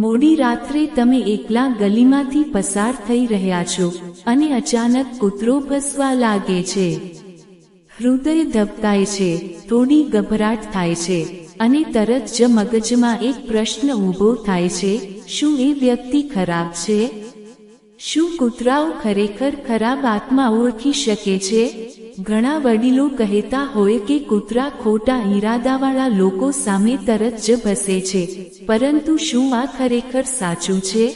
મોડી રાત્રે તમે એકલા ગલીમાંથી પસાર થઈ રહ્યા છો અને અચાનક કૂતરો ભસવા લાગે છે. હૃદય ધબકાય છે, થોડી ગભરાટ થાય છે અને તરત જ મગજમાં એક પ્રશ્ન ઊભો થાય છે, શું એ વ્યક્તિ ખરાબ છે? શું કૂતરાઓ ખરેખર ખરાબ આત્મા ઓળખી શકે છે? ઘણા વડીલો કહેતા હોય કે કૂતરા ખોટા ઈરાદાવાળા લોકો સામે તરત જ ભસે છે. પરંતુ શું આ ખરેખર સાચું છે?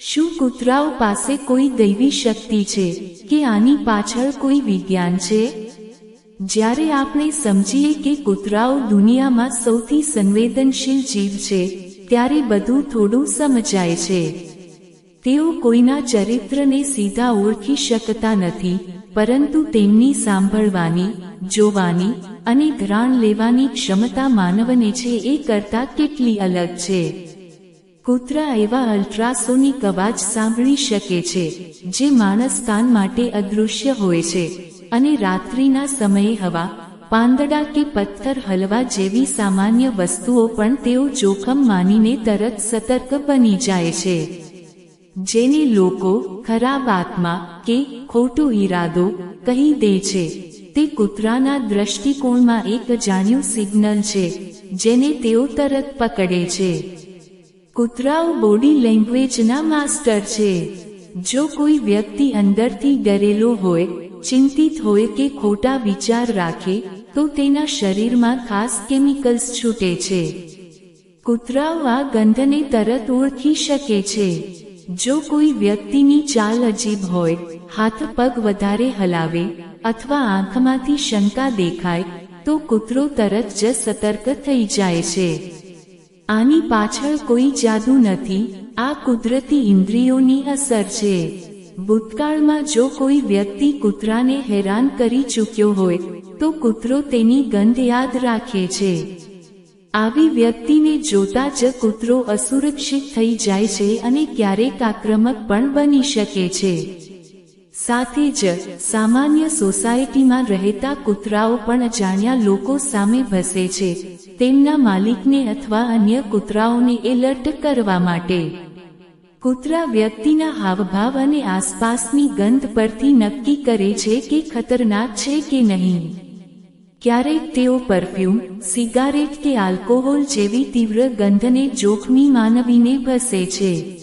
શું કૂતરાઓ પાસે કોઈ દૈવી શક્તિ છે કે આની પાછળ કોઈ વિજ્ઞાન છે? જ્યારે આપણે સમજીએ કે કૂતરાઓ દુનિયામાં સૌથી સંવેદનશીલ જીવ છે, ત્યારે બધું થોડું સમજાય છે. તેઓ કોઈના ચરિત્રને સીધા ઓળખી શકતા નથી, પરંતુ તેમની સાંભળવાની, જોવાની અને ઘ્રાણ લેવાની ક્ષમતા માનવને છે એ કરતા કેટલી અલગ છે. કૂતરા એવા અલ્ટ્રાસોનિક અવાજ સાંભળી શકે છે, જે માણસ કાન માટે અદૃશ્ય હોય છે અને રાત્રિના સમયે હવા, પાંદડા કે પથ્થર હલવા જેવી સામાન્ય વસ્તુઓ પણ તેઓ જોખમ માનીને તરત સતર્ક બની જાય છે. જેને લોકો ખરાબ આત્મા કે ખોટો ઈરાદો કહી દે છે, તે કૂતરાના દ્રષ્ટિકોણમાં એક જાણ્યું સિગ્નલ છે, જેને તેઓ તરત પકડે છે. કૂતરાઓ બોડી લેંગ્વેજના માસ્ટર છે. જો કોઈ વ્યક્તિ અંદરથી ડરેલો હોય, ચિંતિત હોય કે ખોટા વિચાર રાખે, તો તેના શરીરમાં ખાસ કેમિકલ્સ છૂટે છે. કૂતરાઓ આ ગંધને તરત ઓળખી શકે છે. જો કોઈ વ્યક્તિની ચાલ અજીબ હોય, હાથ પગ વધારે હલાવે અથવા આંખમાંથી શંકા દેખાય, તો કૂતરો તરત જ સતર્ક થઈ જાય છે. આની પાછળ કોઈ જાદુ નથી, આ કુદરતી ઇન્દ્રિયોની અસર છે. ભૂતકાળમાં જો કોઈ વ્યક્તિ કૂતરાને હેરાન કરી ચૂક્યો હોય, તો કૂતરો તેની ગંધ યાદ રાખે છે. આવી વ્યક્તિને જોતા જ કૂતરો અસુરક્ષિત થઈ જાય છે અને ક્યારેક આક્રમક પણ બની શકે છે. સાથે જ, સામાન્ય સોસાયટીમાં રહેતા કૂતરાઓ પણ અજાણ્યા લોકો સામે ભસે છે. તેમના માલિકને અથવા અન્ય કૂતરાઓને એલર્ટ કરવા માટે. કૂતરા વ્યક્તિના હાવભાવ અને આસપાસની ગંધ પરથી નક્કી કરે છે કે ખતરનાક છે કે નહીં. ક્યારેક તેઓ પરફ્યુમ, સિગારેટ કે આલ્કોહોલ જેવી તીવ્ર ગંધને જોખમી માનવીને ભસે છે.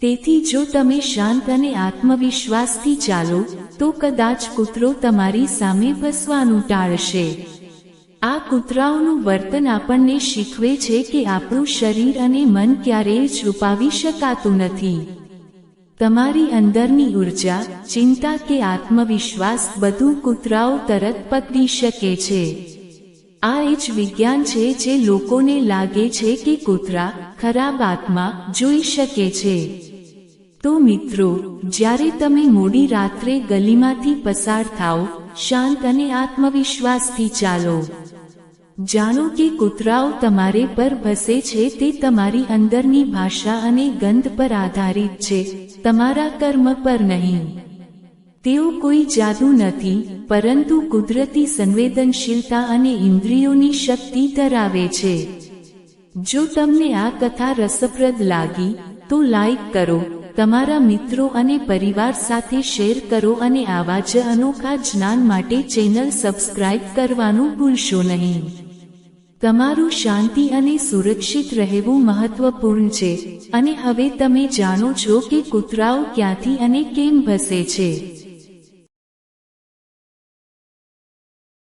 તેથી જો તમે શાંત અને આત્મવિશ્વાસથી ચાલો, તો કદાચ કૂતરો તમારી સામે ભસવાનું ટાળશે. આ કૂતરાઓનું વર્તન આપણને શીખવે છે કે આપણું શરીર અને મન ક્યારેય છુપાવી શકાતું નથી. તમારી અંદરની ઊર્જા, ચિંતા કે આત્મવિશ્વાસ બધું કૂતરાઓ તરત પકડી શકે છે. આ એ જ વિજ્ઞાન છે જે લોકોને લાગે છે કે કૂતરા ખરાબ આત્મા જોઈ શકે છે. તો મિત્રો, જ્યારે તમે મોડી રાત્રે ગલીમાંથી પસાર થાઓ, શાંત અને આત્મવિશ્વાસથી ચાલો. જાણો કે કૂતરાઓ તમારે પર ભસે છે તે તમારી અંદરની ભાષા અને ગંધ પર આધારિત છે. તમારા કર્મ પર નહીં. તેઓ કોઈ જાદુ નથી, પરંતુ કુદરતી સંવેદનશીલતા અને ઇન્દ્રિયોની શક્તિ ધરાવે છે. જો તમને આ કથા રસપ્રદ લાગી, તો લાઈક કરો, તમારા મિત્રો અને પરિવાર સાથે શેર કરો અને આવા જ અનોખા જ્ઞાન માટે ચેનલ સબસ્ક્રાઇબ કરવાનું ભૂલશો નહીં. તમારું શાંતિ અને સુરક્ષિત રહેવું મહત્વપૂર્ણ છે. અને હવે તમે જાણો છો કે કૂતરાઓ ક્યાંથી અને કેમ ભસે છે.